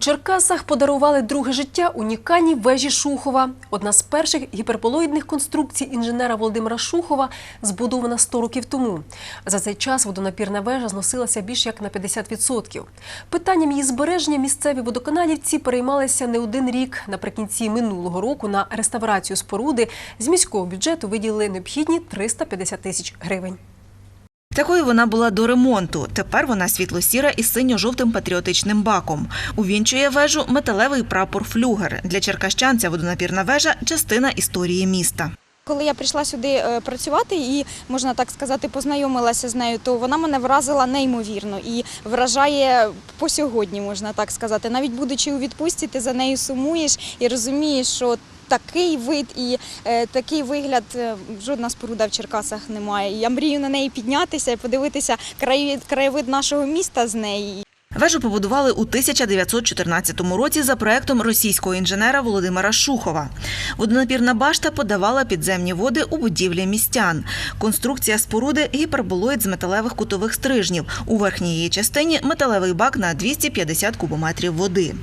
Черкасах подарували друге життя унікальній вежі Шухова. Одна з перших гіперболоїдних конструкцій інженера Володимира Шухова збудована 100 років тому. За цей час водонапірна вежа зносилася більш як на 50%. Питанням її збереження місцеві водоканалівці переймалися не один рік. Наприкінці минулого року на реставрацію споруди з міського бюджету виділили необхідні 350 тисяч гривень. Такою вона була до ремонту. Тепер вона світло-сіра із синьо-жовтим патріотичним баком. Увінчує вежу металевий прапор флюгер. Для черкащан ця водонапірна вежа частина історії міста. Коли я прийшла сюди е, працювати і, можна так сказати, познайомилася з нею, то вона мене вразила неймовірно і вражає по сьогодні, можна так сказати. Навіть будучи у відпустці, ти за нею сумуєш і розумієш, що такий вид і е, такий вигляд е, жодна споруда в Черкасах немає. Я мрію на неї піднятися і подивитися краєвид, краєвид нашого міста з неї. Вежу побудували у 1914 році за проектом російського інженера Володимира Шухова. Водонапірна башта подавала підземні води у будівлі містян. Конструкція споруди гіперболоїд з металевих кутових стрижнів. У верхній її частині металевий бак на 250 кубометрів води.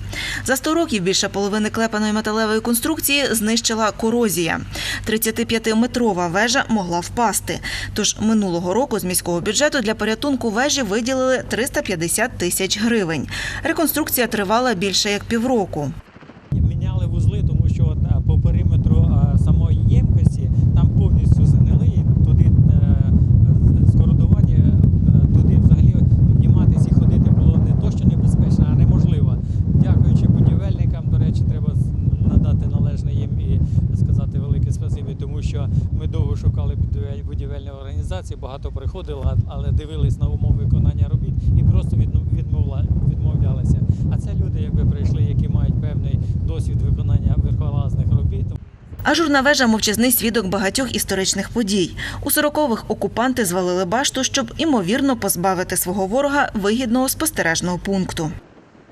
За 100 років більше половини клепаної металевої конструкції знищила корозія. 35-метрова вежа могла впасти. Тож минулого року з міського бюджету для порятунку вежі виділили 350 тисяч гривень. Реконструкція тривала більше як півроку. Міняли вузли, тому що по периметру самої ємкості там повністю згнили і туди е, скородування, е, туди взагалі підніматися і ходити було не то, що небезпечно, а неможливо. Дякуючи будівельникам, до речі, треба надати належне їм і сказати велике спасибі, тому що ми довго шукали будівель- будівельні організації, багато приходило, але дивились на умови виконання робіт і просто відну- відмовла- А це люди, якби прийшли, які мають певний досвід виконання верхолазних робіт. Ажурна вежа мовчазний свідок багатьох історичних подій. У 40-х окупанти звалили башту, щоб імовірно позбавити свого ворога вигідного спостережного пункту.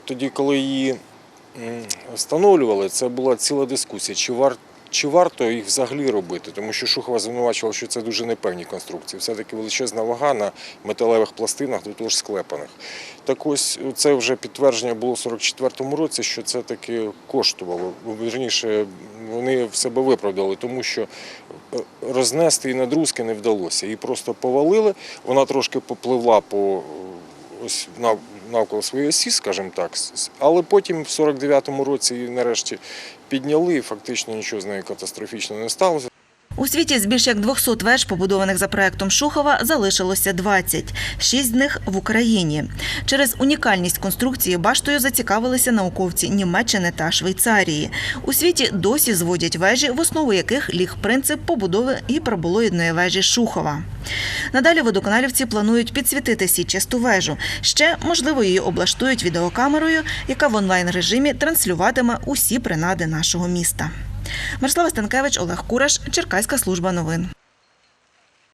Тоді, коли її встановлювали, це була ціла дискусія, чи, вар, чи варто їх взагалі робити, тому що Шухова звинувачувала, що це дуже непевні конструкції. Все-таки величезна вага на металевих пластинах, до того ж склепаних. Так ось це вже підтвердження було в 44-му році, що це таки коштувало. Вірніше, вони в себе виправдали, тому що е, рознести і надрузки не вдалося. Її просто повалили, вона трошки попливла по е, ось нав- навколо своєї осі, скажімо так. Але потім в 49-му році її нарешті підняли, фактично нічого з нею катастрофічно не сталося. У світі з більш як 200 веж, побудованих за проектом Шухова, залишилося 20. Шість з них в Україні. Через унікальність конструкції баштою зацікавилися науковці Німеччини та Швейцарії. У світі досі зводять вежі, в основу яких ліг принцип побудови гіперболоїдної вежі Шухова. Надалі водоканалівці планують підсвітити січасту вежу. Ще, можливо, її облаштують відеокамерою, яка в онлайн-режимі транслюватиме усі принади нашого міста. Мирослава Станкевич, Олег Кураш, Черкаська служба новин.